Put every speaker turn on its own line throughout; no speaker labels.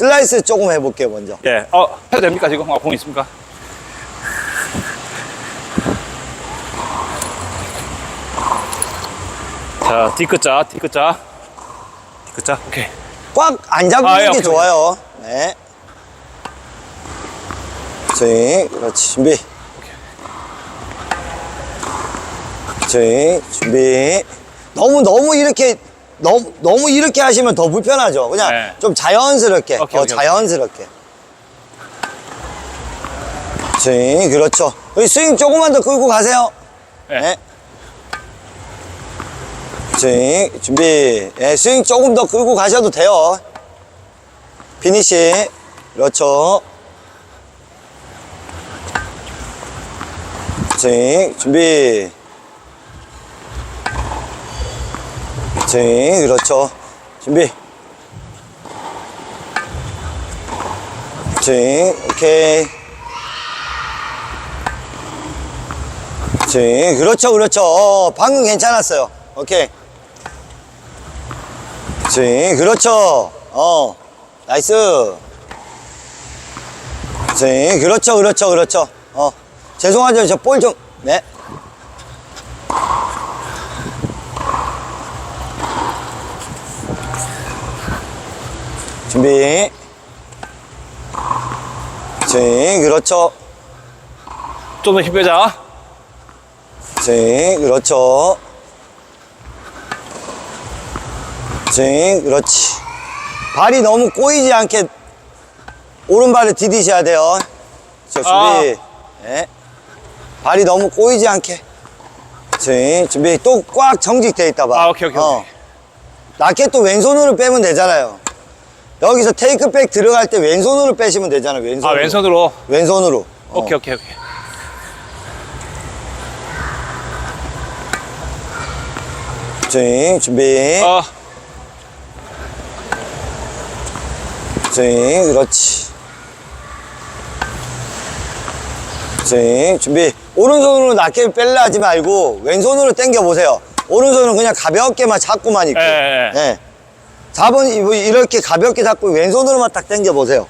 슬라이스 조금 해볼게요, 먼저.
예. 어, 해도 됩니까, 지금? 아, 공 있습니까? 자, 뒤끝자, 뒤끝자. 뒤끝자, 오케이.
꽉 안 잡는
아, 예,
게
오케이,
좋아요. 네. 스윙, 그렇지, 준비. 스윙, 준비. 너무, 너무 이렇게, 너무, 너무 이렇게 하시면 더 불편하죠. 그냥
네.
좀 자연스럽게,
오케이,
어,
오케이,
자연스럽게. 스윙, 그렇죠. 스윙 조금만 더 끌고 가세요.
예.
네. 스윙 준비 예, 스윙 조금 더 끌고 가셔도 돼요 피니시 그렇죠 스윙 준비 스윙 그렇죠. 준비. 스윙 오케이. 스윙 그렇죠 그렇죠. 어, 방금 괜찮았어요. 오케이. 스윙 그렇죠. 어 나이스. 스윙 그렇죠 그렇죠 그렇죠. 어 죄송하죠. 저 볼좀네 준비. 스윙 그렇죠.
좀 더 힘 빼자.
스윙 그렇죠. 스윙 그렇지. 발이 너무 꼬이지 않게 오른발을 디디셔야 돼요. 저 준비.
아.
네. 발이 너무 꼬이지 않게. 스윙 준비. 또 꽉 정직돼 있다 봐.
아, 오케이, 오케이, 오케이.
낮게 또 왼손으로 빼면 되잖아요 여기서 테이크백 들어갈 때 왼손으로 빼시면 되잖아요 왼손으로.
아, 왼손으로.
왼손으로. 어.
오케이, 오케이, 오케이.
스윙 준비.
어,
스윙 그렇지. 스윙 준비. 오른손으로 낮게 뺄라 하지 말고 왼손으로 당겨 보세요. 오른손은 그냥 가볍게만 잡고만 있고.
예, 예, 예.
네. 잡은 뭐 이렇게 가볍게 잡고 왼손으로만 딱 당겨 보세요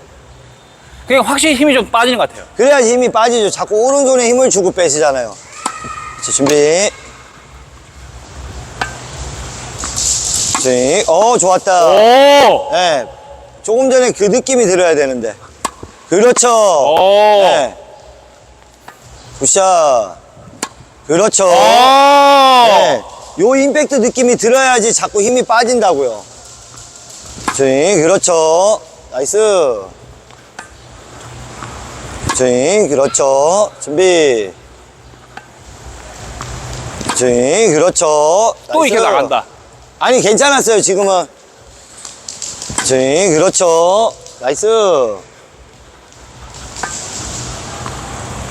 그냥 확실히 힘이 좀 빠지는 것 같아요.
그래야 힘이 빠지죠 자꾸 오른손에 힘을 주고 빼시잖아요 자, 준비 어 좋았다
오!
네. 조금 전에 그 느낌이 들어야 되는데. 그렇죠.
오!
네. 굿샷. 그렇죠.
오!
네. 요 임팩트 느낌이 들어야지 자꾸 힘이 빠진다고요. 스윙, 그렇죠. 나이스. 스윙, 그렇죠. 준비. 스윙, 그렇죠.
또 이렇게
나이스.
나간다.
아니 괜찮았어요 지금은 스윙 그렇죠 나이스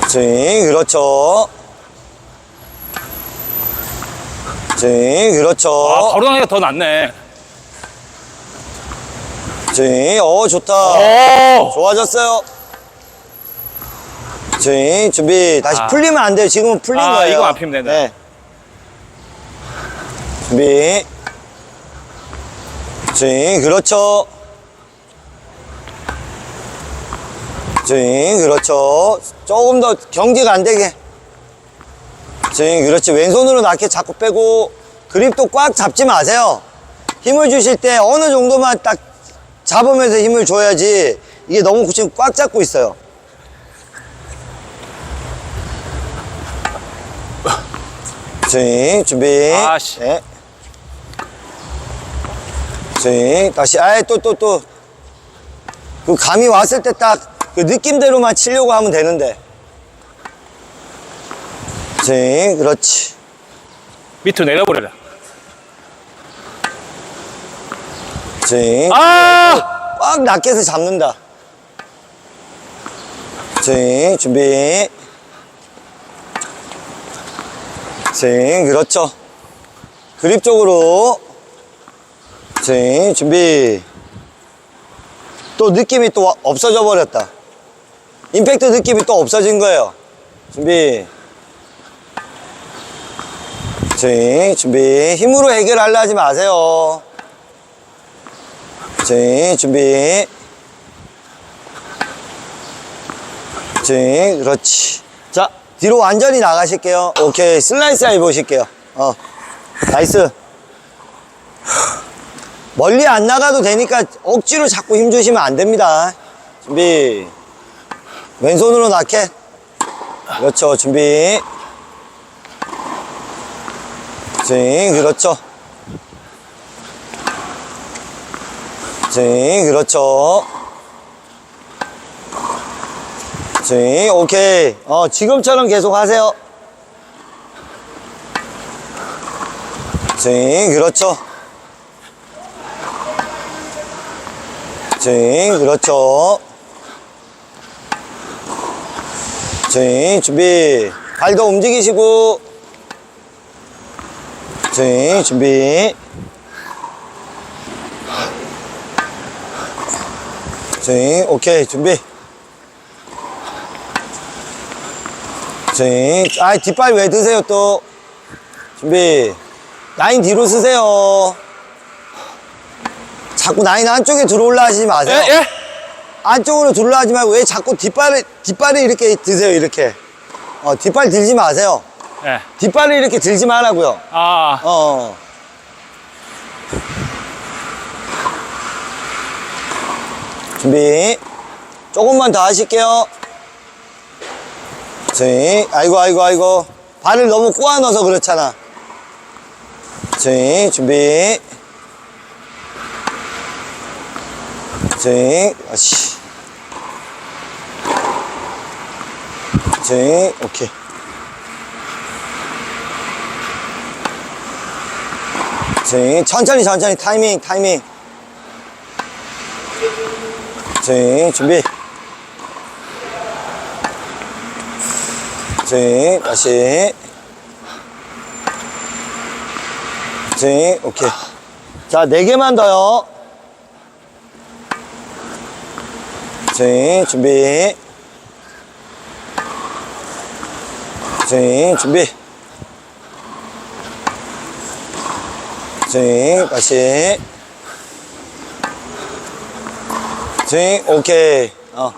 스윙 그렇죠 스윙 그렇죠
아, 바로 나가니까 더 낫네.
스윙 어 좋다.
오!
좋아졌어요. 스윙 준비. 다시
아.
풀리면 안 돼요. 지금은 풀린
아,
거예요.
이거 안 피면 된다.
네. 준비. 스윙 그렇죠. 스윙 그렇죠. 조금 더 경제가 안 되게. 스윙 그렇지. 왼손으로 낮게 자꾸 빼고 그립도 꽉 잡지 마세요. 힘을 주실 때 어느 정도만 딱 잡으면서 힘을 줘야지 이게 너무 지금 꽉 잡고 있어요 스윙 준비
아씨.
네. 스윙 다시 아예 또또 또 그 감이 왔을 때 딱 그 느낌대로만 치려고 하면 되는데 스윙 그렇지
밑으로 내려버려라.
스윙
아!
꽉 낮게서 잡는다. 스윙 준비. 스윙 그렇죠. 그립 쪽으로. 스윙 준비. 또 느낌이 또 와- 없어져 버렸다. 임팩트 느낌이 또 없어진 거예요. 준비. 스윙 준비. 힘으로 해결하려 하지 마세요 스윙 준비. 스윙 그렇지. 자 뒤로 완전히 나가실게요. 오케이 슬라이스 아이 보실게요. 어 나이스. 멀리 안 나가도 되니까 억지로 자꾸 힘 주시면 안 됩니다. 준비. 왼손으로 낙해. 그렇죠 준비. 스윙 그렇죠. 스윙, 그렇죠. 스윙, 오케이. 어, 지금처럼 계속 하세요. 스윙, 그렇죠. 스윙, 그렇죠. 스윙, 준비. 발도 움직이시고. 스윙, 준비. 스윙, 오케이, 준비. 스윙. 아, 뒷발 왜 드세요, 또? 준비. 라인 뒤로 쓰세요. 자꾸 라인 안쪽에 들어올라 하지 마세요.
예, 예.
안쪽으로 들어올라 하지 말고 왜 자꾸 뒷발을, 뒷발을 이렇게 드세요, 이렇게. 어, 뒷발 들지 마세요.
예.
뒷발을 이렇게 들지 말라고요.
아,
어. 준비. 조금만 더 하실게요. 스윙. 아이고, 아이고, 아이고. 발을 너무 꼬아 넣어서 그렇잖아. 스윙. 준비. 스윙. 아씨. 스윙. 오케이. 스윙 천천히 천천히 타이밍 타이밍 스윙 준비. 스윙 다시. 스윙 오케이. 자네 개만 더요. 스윙 준비. 스윙 준비. 스윙 다시 스윙 오케이. 어